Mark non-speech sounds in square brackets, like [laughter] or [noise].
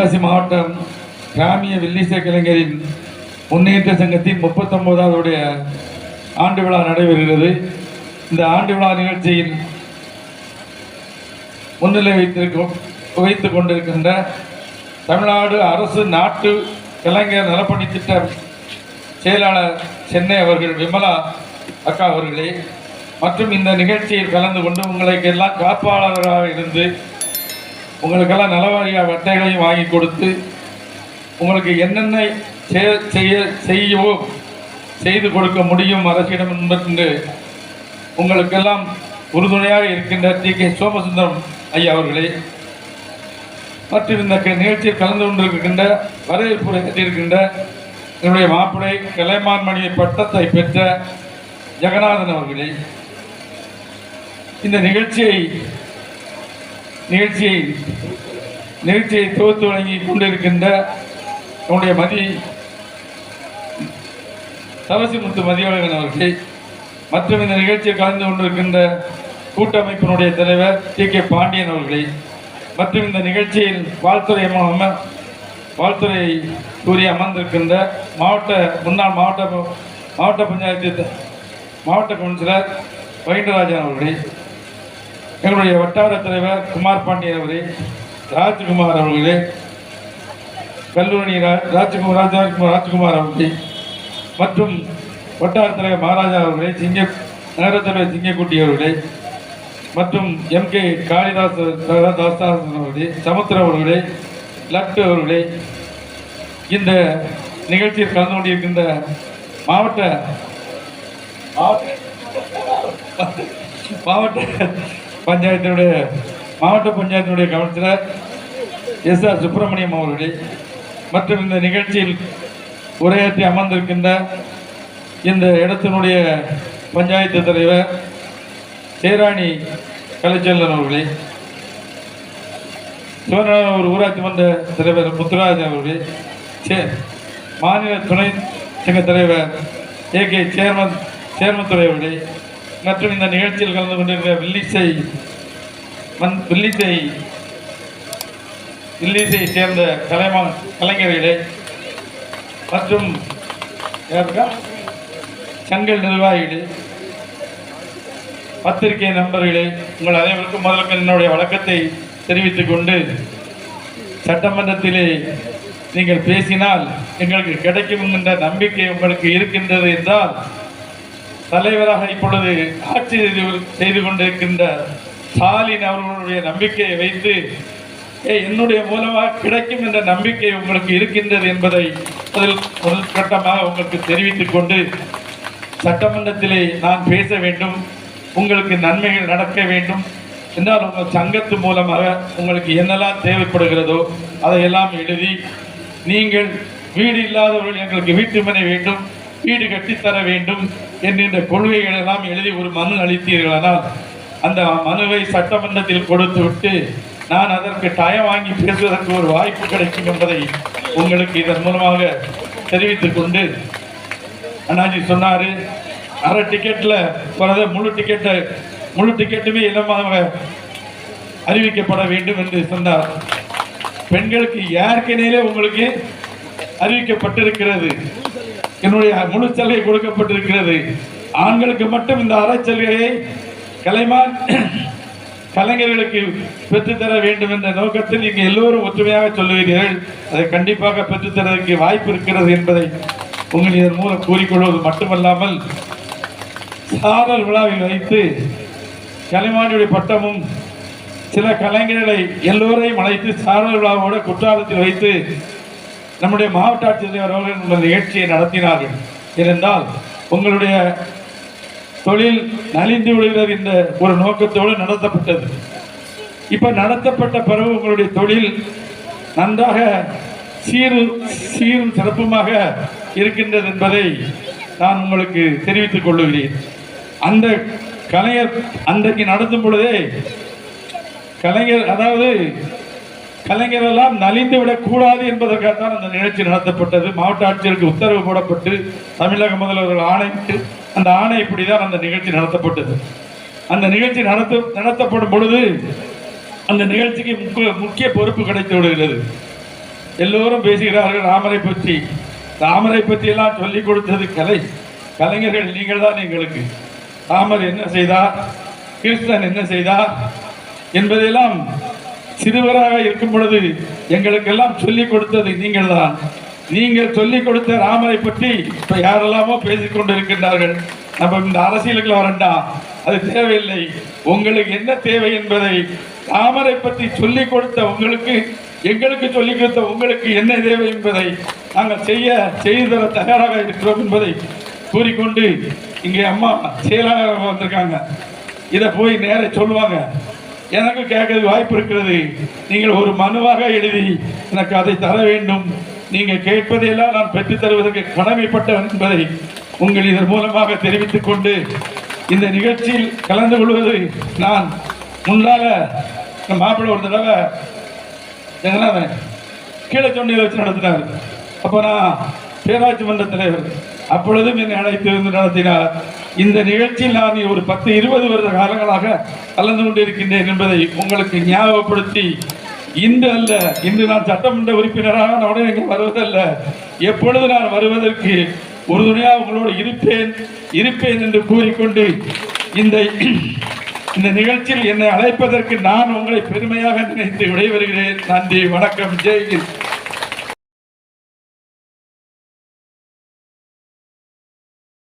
தென்காசி மாவட்டம் கிராமிய வில்லிச கலைஞரின் முன்னேற்ற சங்கத்தின் முப்பத்தொன்பதாவது ஆண்டு விழா நடைபெறுகிறது. இந்த ஆண்டு விழா நிகழ்ச்சியில் முன்னிலை வைத்திருக்கும் வைத்துக் கொண்டிருக்கின்ற தமிழ்நாடு அரசு நாட்டு கலைஞர் நலப்பணி திட்ட செயலாளர் சென்னை அவர்கள் விமலா அக்கா அவர்களே மற்றும் இந்த நிகழ்ச்சியில் கலந்து கொண்டு உங்களுக்கு எல்லாம் காப்பாளராக இருந்து உங்களுக்கெல்லாம் நலவாரியா வட்டைகளையும் வாங்கி கொடுத்து உங்களுக்கு என்னென்ன செய்ய செய்யவோ செய்து கொடுக்க முடியும் அரசிடம் என்று உங்களுக்கெல்லாம் உறுதுணையாக இருக்கின்ற டி. கே. சோமசுந்தரம் ஐயா அவர்களே மற்றும் இந்த க- நிகழ்ச்சியில் கலந்து கொண்டிருக்கின்ற வரவேற்பு இருக்கின்ற என்னுடைய மாப்பிளை கலைமான் மணி பட்டத்தை பெற்ற ஜெகநாதன் அவர்களே இந்த நிகழ்ச்சியை நிகழ்ச்சியை நிகழ்ச்சியை துவத்து வழங்கி கொண்டிருக்கின்ற நம்முடைய மதி தவசிமுத்து மதியழகன் அவர்களை மற்றும் இந்த நிகழ்ச்சியில் கலந்து கொண்டிருக்கின்ற கூட்டமைப்பினுடைய தலைவர் டி கே பாண்டியன் அவர்களை மற்றும் இந்த நிகழ்ச்சியில் வாழ்த்துறை அம வாழ்த்துறை கூறி அமர்ந்திருக்கின்ற மாவட்ட முன்னாள் மாவட்ட மாவட்ட பஞ்சாயத்து மாவட்ட கவுன்சிலர் வைண்டராஜன் அவர்களை எங்களுடைய வட்டார தலைவர் குமார் பாண்டியன் அவரே ராஜ்குமார் அவர்களே கல்லூரி ரா- ராஜ்குமார் ராஜகுமார் ராஜ்குமார் அவர்களே மற்றும் வட்டார தலைவர் மகாராஜா அவர்களே சிங்க நகர தலைவர் சிங்கக்குட்டி அவர்களே மற்றும் எம் கே காளிதாஸ் தாஸ்தாசன் அவர்களே சமுத்திர அவர்களே லட்டு அவர்களே இந்த நிகழ்ச்சியில் கலந்து கொண்டிருக்கின்ற மாவட்ட மாவட்ட பஞ்சாயத்தினுடைய மாவட்ட பஞ்சாயத்தினுடைய கவுன்சிலர் எஸ் ஆர் சுப்பிரமணியம் அவர்களே மற்றும் இந்த நிகழ்ச்சியில் உரையாற்றி அமர்ந்திருக்கின்ற இந்த இடத்தினுடைய பஞ்சாயத்து தலைவர் சேராணி கலைச்செல்வன் அவர்களே சிவநாதர் ஊராட்சி மன்ற தலைவர் முத்துராஜன் அவர்களே சே மாநில துணை சங்க தலைவர் ஏ கே சேர்மன் சேர்மத்துறை அவர்களே மற்றும் இந்த நிகழ்ச்சியில் கலந்து கொண்டிருக்கிற வில்லிசை மண் வில்லிசை வில்லிசை சேர்ந்த கலைமா கலைஞர்களே மற்றும் சங்கல் நிர்வாகிகளே பத்திரிகை நண்பர்களே உங்கள் அனைவருக்கும் முதலுக்கு என்னுடைய வழக்கத்தை தெரிவித்துக் கொண்டு சட்டமன்றத்திலே நீங்கள் பேசினால் எங்களுக்கு கிடைக்கும் என்ற நம்பிக்கை உங்களுக்கு இருக்கின்றது என்றால் தலைவராக இப்பொழுது ஆட்சி செய்து- செய்து கொண்டிருக்கின்ற ஸ்டாலின் அவர்களுடைய நம்பிக்கையை வைத்து என்னுடைய மூலமாக கிடைக்கும் என்ற நம்பிக்கை உங்களுக்கு இருக்கின்றது என்பதை முதல் முதல் கட்டமாக உங்களுக்கு தெரிவித்துக் கொண்டு சட்டமன்றத்திலே நான் பேச வேண்டும் உங்களுக்கு நன்மைகள் நடக்க வேண்டும். என்றால் உங்கள் சங்கத்து மூலமாக உங்களுக்கு என்னெல்லாம் தேவைப்படுகிறதோ அதையெல்லாம் எழுதி நீங்கள் வீடு இல்லாதவர்கள் எங்களுக்கு வீட்டு மனை வேண்டும் வீடு கட்டித்தர வேண்டும் என்கின்ற கொள்கைகள் எல்லாம் எழுதி ஒரு மனு அளித்தீர்களானால் அந்த மனுவை சட்டமன்றத்தில் கொடுத்து விட்டு நான் அதற்கு டயம் வாங்கி பேசுவதற்கு ஒரு வாய்ப்பு கிடைக்கும் என்பதை உங்களுக்கு இதன் மூலமாக தெரிவித்துக் கொண்டு அண்ணாஜி சொன்னாரு. அரை டிக்கெட்ல போறத முழு டிக்கெட்டை முழு டிக்கெட்டுமே இலமாக அறிவிக்கப்பட வேண்டும் என்று சொன்னார். பெண்களுக்கு ஏற்கனவே உங்களுக்கு அறிவிக்கப்பட்டிருக்கிறது. என்னுடைய முழு சலுகை கொடுக்கப்பட்டிருக்கிறது. ஆண்களுக்கு மட்டும் இந்த அறச்சலுகையை கலைமான் [clears throat] கலைஞர்களுக்கு பெற்றுத்தர வேண்டும் என்ற நோக்கத்தில் நீங்கள் எல்லோரும் ஒற்றுமையாக சொல்லுகிறீர்கள். அதை கண்டிப்பாக பெற்றுத்தரதற்கு வாய்ப்பு இருக்கிறது என்பதை உங்கள் இதன் மூலம் கூறிக்கொள்வது மட்டுமல்லாமல் சாரல் விழாவில் வைத்து கலைமானுடைய பட்டமும் சில கலைஞர்களை எல்லோரையும் அழைத்து சாரல் விழாவோட குற்றாலத்தில் வைத்து நம்முடைய மாவட்ட ஆட்சித்தலைவர் அவர்கள் உங்கள் நிகழ்ச்சியை நடத்தினார்கள். இருந்தால் உங்களுடைய தொழில் நலிந்து விடுகிறது என்ற ஒரு நோக்கத்தோடு நடத்தப்பட்டது. இப்போ நடத்தப்பட்ட பிறகு உங்களுடைய தொழில் நன்றாக சீரும் சீரும் சிறப்புமாக இருக்கின்றது என்பதை நான் உங்களுக்கு தெரிவித்துக் கொள்ளுகிறேன் அந்த கலைஞர் அன்றைக்கு நடத்தும் பொழுதே கலைஞர் அதாவது கலைஞர் எல்லாம் நலிந்து விடக்கூடாது என்பதற்காகத்தான் அந்த நிகழ்ச்சி நடத்தப்பட்டது. மாவட்ட ஆட்சியருக்கு உத்தரவு போடப்பட்டு தமிழக முதல்வர்கள் ஆணையிட்டு அந்த ஆணைப்படிதான் அந்த நிகழ்ச்சி நடத்தப்பட்டது. அந்த நிகழ்ச்சி நடத்த நடத்தப்படும் பொழுது அந்த நிகழ்ச்சிக்கு முக்கிய முக்கிய பொறுப்பு கிடைத்து விடுகிறது எல்லோரும் பேசுகிறார்கள் ராமரை பற்றி. ராமரை பற்றி எல்லாம் சொல்லிக் கொடுத்தது கலை. கலைஞர்கள் நீங்கள் தான் எங்களுக்கு. ராமர் என்ன செய்தார்? கிருஷ்ணன் என்ன செய்தார்? என்பதெல்லாம் சிறுவராக இருக்கும் பொழுது எங்களுக்கெல்லாம் சொல்லிக் கொடுத்தது நீங்கள் தான் நீங்கள் சொல்லிக் கொடுத்த ராமரை பற்றி இப்ப யாரெல்லாமோ பேசிக் கொண்டிருக்கின்றார்கள். நம்ம இந்த அரசியலுக்குள்ள வரண்டாம் அது தேவையில்லை. உங்களுக்கு என்ன தேவை என்பதை ராமரை பற்றி சொல்லிக் கொடுத்த உங்களுக்கு எங்களுக்கு சொல்லிக் கொடுத்த உங்களுக்கு என்ன தேவை என்பதை நாங்கள் செய்ய செய்து தர தயாராக இருக்கிறோம் என்பதை கூறிக்கொண்டு இங்கே அம்மா செயலாளர் வந்திருக்காங்க. இதை போய் நேர சொல்லுவாங்க. எனக்கு கேட்கறது வாய்ப்பு இருக்கிறது. நீங்கள் ஒரு மனுவாக எழுதி எனக்கு அதை தர வேண்டும். நீங்கள் கேட்பதையெல்லாம் நான் பெற்றுத் தருவதற்கு கடமைப்பட்டவன் என்பதை உங்கள் இதன் மூலமாக தெரிவித்துக் கொண்டு இந்த நிகழ்ச்சியில் கலந்து கொள்வது நான் முன்னால இந்த மாப்பிள்ளை ஒரு தடவை ஜெகநாதன் கீழே சொன்னியில் வச்சு நடத்தினார். அப்போ நான் பேராட்சி மன்ற தலைவர். அப்பொழுதும் என்னை அழைத்து வந்து நடத்தினார். இந்த நிகழ்ச்சியில் நான் ஒரு பத்து இருபது வருட காலங்களாக கலந்து கொண்டிருக்கின்றேன் என்பதை உங்களுக்கு ஞாபகப்படுத்தி இன்று அல்ல இன்று நான் சட்டமன்ற உறுப்பினராக நான் உடனே இங்கே வருவதல்ல. எப்பொழுது நான் வருவதற்கு உறுதுணையாக உங்களோடு இருப்பேன் இருப்பேன் என்று கூறிக்கொண்டு இந்த இந்த நிகழ்ச்சியில் என்னை அழைப்பதற்கு நான் உங்களை பெருமையாக நினைத்து விடைபெறுகிறேன். நன்றி வணக்கம் ஜெய்ஹிந்த்